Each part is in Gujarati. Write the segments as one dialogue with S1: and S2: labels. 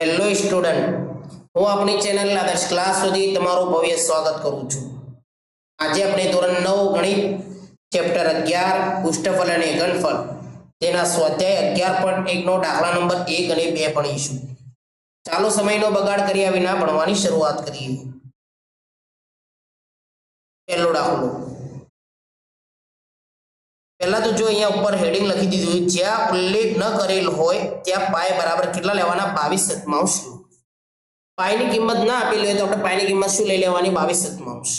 S1: હેલો સ્ટુડન્ટ હું આપણી ચેનલ આદર્શ ક્લાસ સુધી તમારું ભવ્ય સ્વાગત કરું છું. આજે આપણે ધોરણ નવ ગણિત ચેપ્ટર અગિયાર, પુષ્ઠફળ અને ઘનફળ. તેના સ્વાધ્યાય અગિયાર પોઈન્ટ એકનો દાખલા નંબર એક અને બે ભણીશું. ચાલુ સમયનો બગાડ કર્યા વિના ભણવાની શરૂઆત કરીએ. પહેલો દાખલો. પહેલા તો જો અહીંયા ઉપર હેડિંગ લખી દીધું જ્યાં ઉલ્લેખ ન કરેલ હોય, ત્યાં પાય બરાબર કેટલા લેવાના? બાવીસ સતમાંશ પાયની કિંમત ના આપેલી હોય તો આપણે પાયની કિંમત શું લઈ લેવાની? બાવીસ સતમાંશ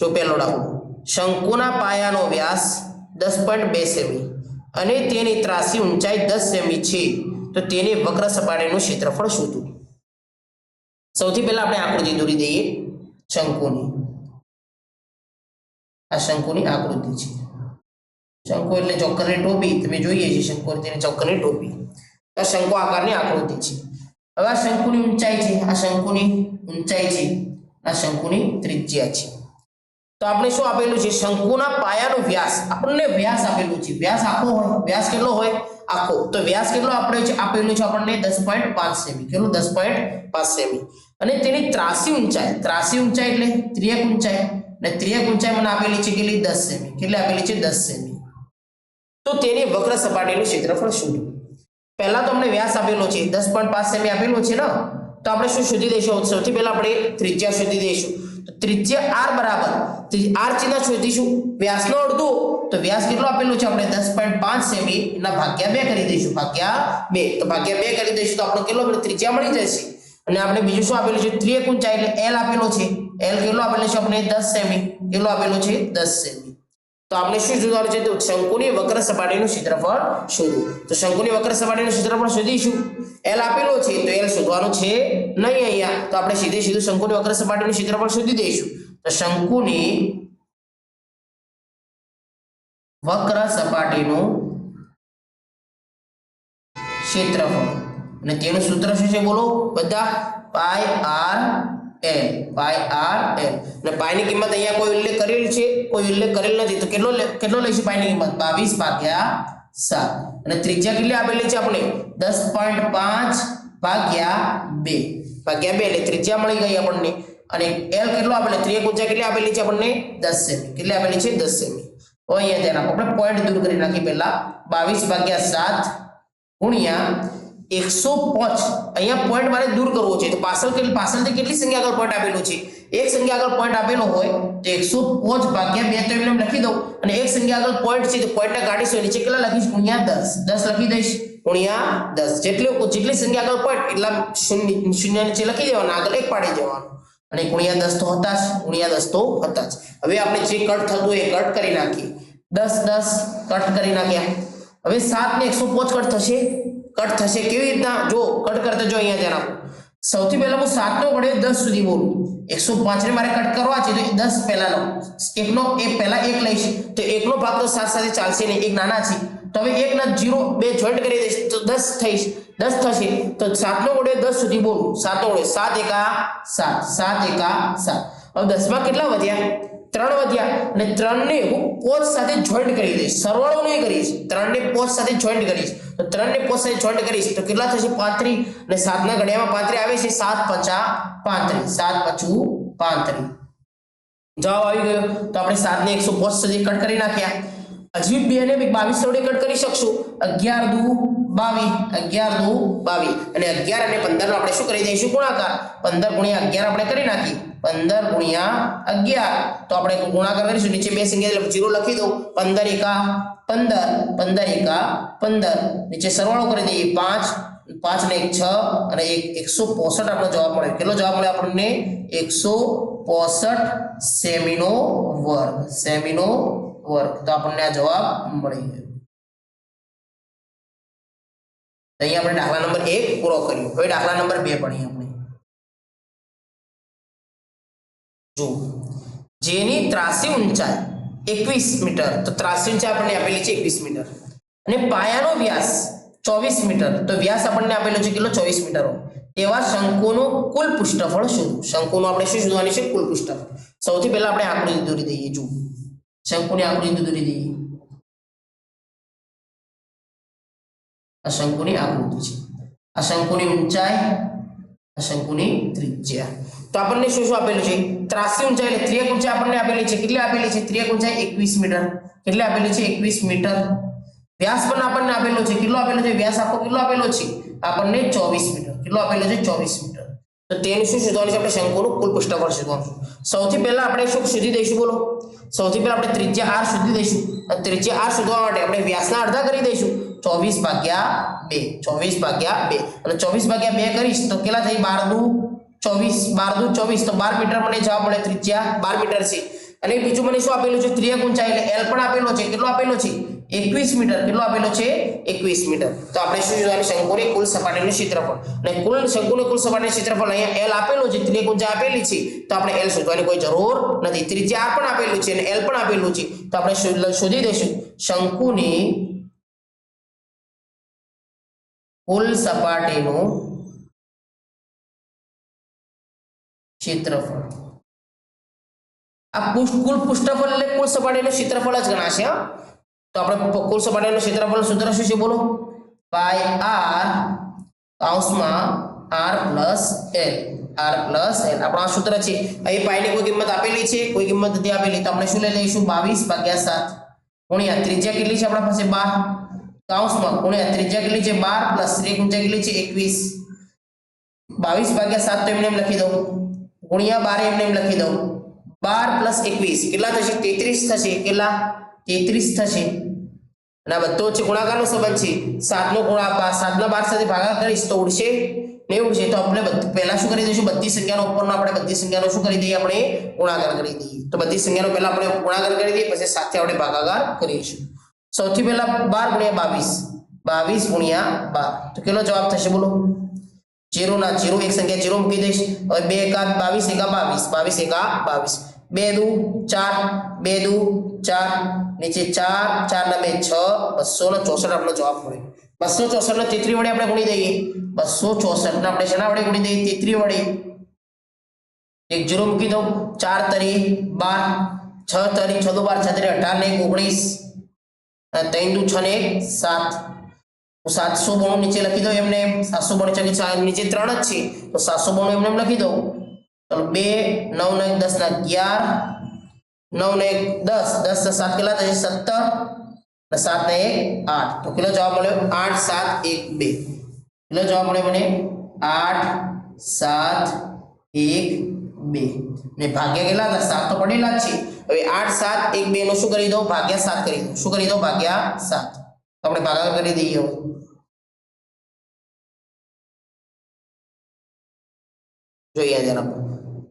S1: જો પહેલો દાખલો શંકુના પાયાનો વ્યાસ દસ પોઈન્ટ બે સેમી અને તેની ત્રાસી ઊંચાઈ દસ સેમી છે, તો તેની વક્ર સપાટીનું ક્ષેત્રફળ શોધવું સૌથી પહેલા આપણે આકૃતિ દોરી દઈએ. શંકુની. આ શંકુની આકૃતિ છે. શંકુ એટલે ચોક્કરની ટોપી, તમે જોઈએ છીએ શંકુ તેની ચોક્કરની ટોપી. આ શંકુ આકારની આકૃતિ છે. હવે આ શંકુની ઊંચાઈ છે, આ શંકુની ઊંચાઈ છે, આ શંકુની ત્રિજ્યા છે. તો આપણે શું આપેલું છે? શંકુના પાયાનો વ્યાસ. આપણને વ્યાસ આપેલું છે. વ્યાસ આખો હોય. વ્યાસ કેટલો હોય? આખો. તો વ્યાસ કેટલો આપણે આપેલું છે આપણને? દસ પોઈન્ટ પાંચ સેમી. કેટલું? દસ પોઈન્ટ પાંચ સેમી. અને તેની ત્રાસી ઊંચાઈ. ત્રાસી ઊંચાઈ એટલે ત્રિયક ઊંચાઈ. અને ત્રિયક ઊંચાઈ મને આપેલી છે કેટલી? દસ સેમી. કેટલી આપેલી છે? દસ સેમી. તો તેની વક્ર સપાટીનું ક્ષેત્રફળ શોધવું. પહેલા તો અમને વ્યાસ આપેલો છે, દસ પોઈન્ટ પાંચ સેમી આપેલો છે ને? તો આપણે શું શોધી દઈશું? સૌથી પહેલા આપણે ત્રિજ્યા શોધી દઈશું. તો ત્રિજ્યા આર બરાબર. આર ચિહ્ન શોધીશું. વ્યાસનો અડધો. તો વ્યાસ કેટલો આપેલો છે? આપણે દસ પોઈન્ટ પાંચ સેમી એના ભાગ્યા બે કરી દઈશું. ભાગ્યા બે. તો ભાગ્યા બે કરી દઈશું તો આપણે કેટલો આપણે ત્રિજ્યા મળી જશે. અને આપણે બીજું શું આપેલું છે? ત્રિયક ઊંચાઈ એટલે એલ આપેલો છે. એલ કેટલો આપેલો છે? આપણે દસ સેમી. કેટલો આપેલો છે? દસ સેમી. તો આપણે શું શોધવાનું છે? તો શંકુની વક્ર સપાટીનું ક્ષેત્રફળ શોધવું. તો શંકુની વક્ર સપાટીનું ક્ષેત્રફળ શોધીશું. એલ આપેલો છે, તો એલ શોધવાનું છે નહીં અહીંયા. તો આપણે સીધે સીધું શંકુની વક્ર સપાટીનું ક્ષેત્રફળ શોધી દઈશું. તો શંકુની વક્ર સપાટીનું ક્ષેત્રફળ. અને તેનું સૂત્ર શું છે? બોલો. બધા pi R L pi R L અને પાયની કિંમત અહીંયા કોઈ ઉલ્લેખ કરેલ છે? કોઈ ઉલ્લેખ કરેલ નથી. તો કેટલો કેટલો લઈશું પાયની કિંમત? બાવીસ ભાગ્યા સાત. અને ત્રિજ્યા કેટલી આપેલી છે આપણે? દસ પોઈન્ટ પાંચ ભાગ્યા બે. ભાગ્યા બે એટલે ત્રિજ્યા મળી ગઈ આપણને. અને એલ કેટલો આપેલો? ત્રિયક ઊંચાઈ કેટલી આપેલી છે આપણને? દસ સેમી. કેટલી આપેલી છે? દસ સેમી. અહીંયા ધ્યાન આપો. આપણે પોઈન્ટ દૂર કરી નાખી પહેલા. બાવીસ ભાગ્યા સાત ગુણ્યા એકસો પાંચ. અહીંયા પોઈન્ટ મારે દૂર કરવો છે. તો પાછળ પાછળથી કેટલી સંખ્યા આગળ પોઈન્ટ આપેલો છે? એક સંખ્યા આગળ પોઈન્ટ આપેલો હોય, તો એકસો પાંચ ભાગ્યા બે તો એમને લખી દઉં. અને એક સંખ્યા આગળ પોઈન્ટ છે, તો પોઈન્ટને કાઢીશું નીચે કેટલા લખીશ? ગુણ્યા દસ. દસ લખી દઈશ. ગુણ્યા દસ. જેટલી જેટલી સંખ્યા આગળ પોઈન્ટ એટલા શૂન્ય શૂન્ય નીચે લખી દેવાના. આગળ એક પાડી દેવાનું. અને ગુણ્યા દસ તો હતા જ. ગુણ્યા દસ તો હતા જ. હવે આપણે જે કટ થતું હોય એ કટ કરી નાખીએ. દસ દસ કટ કરી નાખ્યા. હવે સાત ને એકસો પાંચ કટ થશે. કટ થશે. કેવી રીતના? જો કટ કરતા જો અહીંયા આપો. સૌથી પહેલા હું સાતનો વડે દસ સુધી બોલું. એકસો પાંચ ને મારે કટ કરવા છે, તો દસ પહેલાનો એકનો એ પહેલા એક લઈશ. તો એકનો ભાગ તો સાત સાથે ચાલશે નહીં. એક નાના છે. તો હવે એક ના જીરો, બે જોઈન્ટ કરી દઈશ, તો દસ થઈશ. દસ થશે. તો સાતનો વડે દસ સુધી બોલું. સાતનો વડે સાત એકા સાત. સાત એકા સાત. હવે દસમાં કેટલા વધ્યા? ત્રણ વધ્યા. અને ત્રણને હું પોચ સાથે જોઈન્ટ કરી દઈશ. સરવાળો નહીં કરીશ. ત્રણને પોચ સાથે જોઈન્ટ કરીશ. તો ત્રણને પોચ સાથે જોઈન્ટ કરીશ. તો કેટલા થશે? પાંત્રી અને સાતના ઘડિયામાં પાંત્રી આવે છે. સાત પચા પાંત્રી સાત પચું પાંત્રી જવાબ આવી ગયો. તો આપણે સાતને એકસો પોચ સુધી કટ કરી નાખ્યા. હજી બે ને બાવીસ વડે કટ કરી શકશું. અગિયાર દુ બાવીસ અગિયાર દુ બાવીસ અને અગિયાર અને પંદર આપણે શું કરી દઈશું? ગુણાકાર. પંદર ગુણ્યા અગિયાર આપણે કરી નાખીએ. પંદર ગુણ્યા અગિયાર. તો આપણે ગુણાકાર કરીશું. નીચે બે સંખ્યા જીરો લખી દઉં. પંદર એકા પંદર. પંદર એકા પંદર. નીચે સરવાળો કરી દઈએ. પાંચ. પાંચ ને એક છ અને એક એકસો પોસઠ આપણો જવાબ મળે. કેટલો જવાબ મળે આપણને? એકસો પોસઠ સેમીનો વર્ગ. સેમીનો વર્ગ. તો આપણને આ જવાબ મળી ગયો. અહીંયા આપણે દાખલા નંબર એક પૂરો કર્યો. હવે દાખલા નંબર બે ભણીએ આપણે જો જેની ત્રાસી ઊંચાઈ એકવીસ મીટર. તો ત્રાસી ઊંચાઈ આપણને આપેલી છે એકવીસ મીટર. અને પાયાનો વ્યાસ ચોવીસ મીટર. તો વ્યાસ આપણને આપેલો છે કેટલો? ચોવીસ મીટર. એવા શંકુનું કુલ પૃષ્ઠફળ શોધવું શંકુનું આપણે શું શોધવાની છે? કુલ પૃષ્ઠફળ. સૌથી પહેલા આપણે આકૃતિ દોરી દઈએ. જો શંકુની આકૃતિ દોરી દઈએ. આ શંકુની આકૃતિ છે. આ ઊંચાઈ આ શંકુની ત્રિજ્યા. તો આપણને શું શું આપેલું છે? ત્રાસી ઊંચાઈ એટલે ત્રિયક ઊંચાઈ આપણને આપેલી છે. કેટલી આપેલી છે? ત્રિયક ઊંચાઈ એકવીસ મીટર. કેટલી આપેલી છે? એકવીસ મીટર. વ્યાસ પણ આપણને આપેલો છે. કેટલો આપેલો છે? વ્યાસ આખો કેટલો આપેલો છે? આપણને ચોવીસ મીટર. કેટલો આપેલો છે? ચોવીસ મીટર. તો તેનું શું શોધવાનું છે? આપણે શંકુનું કુલ પૃષ્ઠફળ શોધવાનું સૌથી પહેલા આપણે શું શોધી દઈશું બોલો? સૌથી પહેલા આપણે ત્રિજ્યા આર શોધી દઈશું. ત્રિજ્યા આર શોધવા માટે આપણે વ્યાસના અડધા કરી દઈશું. ચોવીસ ભાગ્યા બે. ચોવીસ ભાગ્યા બે. અને ચોવીસ ભાગ્યા બે કરીશ તો કેટલા થઈ? બાર દુ ચોવીસ. બાર દુ ચોવીસ. તો બાર મીટર મને જવાબ મળે ત્રિજ્યા બાર મીટર છે. અને બીજું મને શું આપેલું છે? ત્રિયક ઊંચાઈ એટલે એલ પણ આપેલો છે. કેટલો આપેલો છે? એકવીસ મીટર. કેટલો આપેલો છે? એકવીસ મીટર. તો આપણે શું જોવાનું? શંકુની કુલ સપાટીનું ક્ષેત્રફળ. અને કુલ શંકુની કુલ સપાટીનું ક્ષેત્રફળ અહીંયા એલ આપેલું છે. ત્રિયક ઊંચાઈ આપેલી છે. તો આપણે એલ શોધવાની કોઈ જરૂર નથી. ત્રિજ્યા પણ આપેલું છે અને એલ પણ આપેલું છે. તો આપણે શોધી દઈશું. શંકુની કુલ સપાટીનું ક્ષેત્રફળ. આ કુલ પૃષ્ઠફળ એટલે કુલ સપાટીનું ક્ષેત્રફળ જ ગણાશે તો આપણે કુલ સપાટીનું ક્ષેત્રફળ સૂત્ર શું છે બોલો? પાય આર કૌંસમાં R plus L. R plus L. આપણો આ સૂત્ર છે. અહીં પાયની કોઈ કિંમત આપેલી છે? કોઈ કિંમત નથી આપેલી. તો આપણે શું લઈ લઈશું? બાવીસ ભાગ્યા સાત ગુણ્યા ત્રિજ્યા કેટલી છે આપણા પાસે? બાર. કૌંસમાં ગુણ્યા ત્રિજ્યા કેટલી છે બાર પ્લસ ઊંચાઈ કેટલી છે એકવીસ. બાવીસ ભાગ્યા સાત તો એમને એમ લખી દઉં. ગુણ્યા બાર એમને એમ લખી દઉં. બાર પ્લસ એકવીસ. કેટલા થશે? તેત્રીસ થશે. કેટલા? તેત્રીસ થશે. અને આ બધો છે ગુણાકારનો સંબંધ છે, સાતનો ગુણાકાર સાતના બાર સાથે ભાગાકાર કરીશ તો ઉડશે નહીં ઉડશે તો આપણે પહેલા શું કરી દઈશું? બધી સંખ્યાનો ઉપરનો આપણે બધી સંખ્યાનો શું કરી દઈએ? આપણે ગુણાકાર કરી દઈએ. તો બધી સંખ્યાનો પહેલા આપણે ગુણાકાર કરી દઈએ, પછી સાથે આપણે ભાગાકાર કરીશું. સૌથી પહેલા બાર ગુણ્યા બાવીસ. બાવીસ ગુણ્યા બાર. તો કેટલો જવાબ થશે બોલો? જીરો ના, જીરો, એક સંખ્યા જીરો મૂકી દઈશ. હવે બે એકા બાવીસ એકા બાવીસ. બાવીસ, એકા બાવીસ. બે દુ, ચાર. બે દુ, ચાર. નીચે ચાર ચાર ના બે, છ. બસો ને ચોસઠ આપણો જવાબ મળે. બસો ચોસઠ ને તેત્રી વડે આપણે ગુણી દઈએ. બસો ચોસઠ ને આપણે શેના વડે ગુણી દઈએ? તેત્રી વડે. એક જીરો મૂકી દઉં. ચાર તરી બાર. છ તરી, છ દો બાર, છ તરી અઢાર ને ઓગણીસ. ત્રણ દુ છ ને સાત. હું સાતસો બોણું નીચે લખી દો એમને. સાતસો બોણું છે કે ચા- નીચે ત્રણ જ છે. તો સાતસો બોણું એમને એમ લખી દો ચાલો બે, નવ ને દસ ના અગિયાર. નવ ને એક, દસ. દસ સાત કેટલા થશે? સત્તર. ને સાત ને એક, આઠ. તો કેટલો જવાબ મળ્યો? આઠ, સાત, એક, બે. કેટલો જવાબ મળ્યો મને? આઠ, સાત, એક, બે. ને ભાગ્યા કેટલા હતા? સાત તો પડેલા જ છે. હવે આઠ સાત, એક બે નો શું કરી દો ભાગ્યા સાત કરી દો શું કરી દો ભાગ્યા સાત. તો આપણે ભાગાકાર કરી દઈએ જોઈએ જરા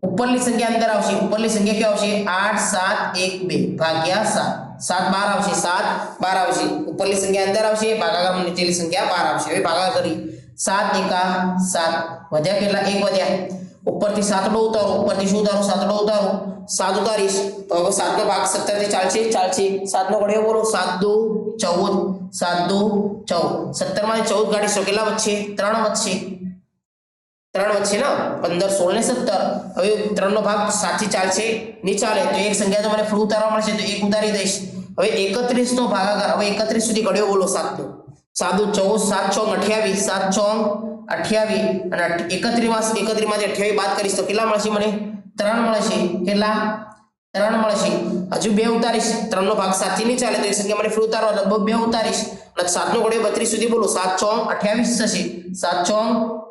S1: ઉપરની સંખ્યા અંદર આવશે. ઉપરની સંખ્યા ક્યાં આવશે? આઠ, સાત, એક, બે. ભાગ્યા સાત. સાત બાર આવશે. સાત બાર આવશે. ઉપરની સંખ્યા અંદર આવશે. ભાગાકાર નીચેની સંખ્યા બાર આવશે. હવે ભાગાકાર કરી સાત એકા સાત. વધ્યા કેટલા? એક વધ્યા. ઉપરથી સાતડો ઉતારો, ઉપરથી શું ઉતારો? સાતડો ઉતારો. સાત ઉતારીશ. તો હવે સાતનો ભાગ સત્તરથી ચાલશે. ચાલશે. સાતનો ઘડિયો બોલો. સાત દો ચૌદ. સાત દો ચૌદ. સત્તરમાંથી ચૌદ કાઢીશો કેટલા વચ્ચે ત્રણ વચ્ચે ત્રણ વચ્ચે ને? પંદર, સોળ ને સત્તર. હવે ત્રણનો ભાગ સાચી ચાલશે. નહીં ચાલે તો એક સંખ્યા તો મને ફૂલ ઉતારવા મળશે તો એક ઉતારી દઈશ. હવે એકત્રીસ નો ભાગાકાર. હવે એકત્રીસ સુધી ઘડ્યો બોલો સાતનો. સાદું ચૌદ. સાત ચોંગ અઠ્યાવીસ સાત ચોંગ અઠ્યાવીસ અને એકત્રીસ માસ એકત્રીસમાંથી અઠ્યાવીસ બાદ કરીશ તો કેટલા મળશે મને? ત્રણ મળશે. કેટલા? ત્રણ મળશે. હજુ બે ઉતારીશ. ત્રણ નો ભાગ સાતથી નહીં ચાલે તો એ સંખ્યા મને ફ્રી ઉતારવા લગભગ બે ઉતારીશ. અને સાતનો ઘોડે બત્રીસ સુધી બોલો. સાત છ અઠ્યાવીસ થશે. સાત છ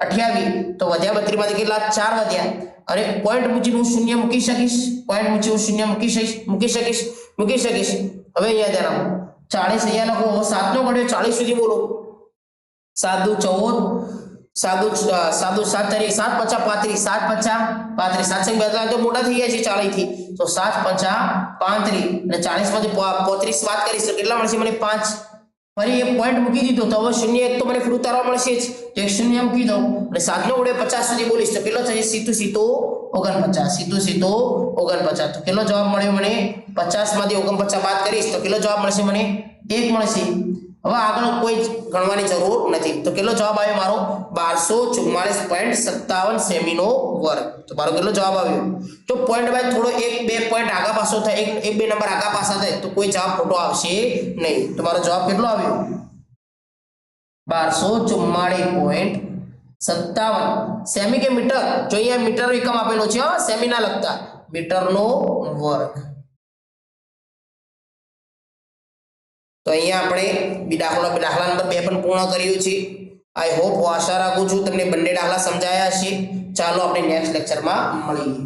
S1: અઠ્યાવીસ. તો વધ્યા બત્રીસમાંથી કેટલા? ચાર વધ્યા. અરે પોઈન્ટ મૂકીને હું શૂન્ય મૂકી શકીશ? પોઈન્ટ મૂકી હું શૂન્ય મૂકી શકીશ? મૂકી શકીશ? મૂકી શકીશ. હવે અહીંયા ધ્યાન આપો. ચાલીસ અહીંયા લખો. સાતનો ઘડ્યો ચાલીસ સુધી બોલો. સાત દુ ચૌદ. સાદું સાધુ સાત તારીખ સાત પચા પાંત્રીસ, સાત પચા પાંત્રીસ. સાત સંગ તો મોટા થઈ ગયા છે ચાલીસથી તો સાત પચા પાંત્રીસ અને ચાલીસમાંથી પોત્રીસ વાત કરીશ તો કેટલા મળશે? મને પાંચ. ફરી એક પોઈન્ટ મૂકી દીધો. તો હવે શૂન્ય એક તો મને ફ્રૂ ઉતારવા મળશે જ. તો એક શૂન્ય મૂકી દઉં. અને સાતનો વડે પચાસ સુધી બોલીશ તો કેટલો થશે? સીધું સીધો ઓગણપચાસ. સીધું સીધો ઓગણપચાસ. તો કેટલો જવાબ મળ્યો મને? પચાસમાંથી ઓગણપચાસ બાદ કરીશ તો કેટલો જવાબ મળશે મને? એક મળશે. હવે આગળ કોઈ ગણવાની જરૂર નથી. તો કેટલો જવાબ આવ્યો મારો? બારસો ચુમ્માલીસ પોઈન્ટ સત્તાવન સેમીનો વર્ગ. તો મારો કેટલો જવાબ આવ્યો? તો પોઈન્ટ બાય થોડો એક, બે પોઈન્ટ આગા પાછો થાય, એક એક, બે નંબર આગા પાછા થાય, તો કોઈ જવાબ ખોટો આવશે નહીં. તો મારો જવાબ કેટલો આવ્યો? બારસો ચુમ્માળીસ પોઈન્ટ સત્તાવન. સેમી કે મીટર? જો અહીંયા મીટર એકમ આપેલો છે, હા, સેમી ના લખતા મીટરનો વર્ગ. તો અહીંયા આપણે દાખલો દાખલા નંબર બે પણ પૂર્ણ કર્યું છે. આઈ હોપ હું આશા રાખું છું તમને બંને દાખલા સમજાયા છે ચાલો આપણે નેક્સ્ટ લેક્ચરમાં મળીએ.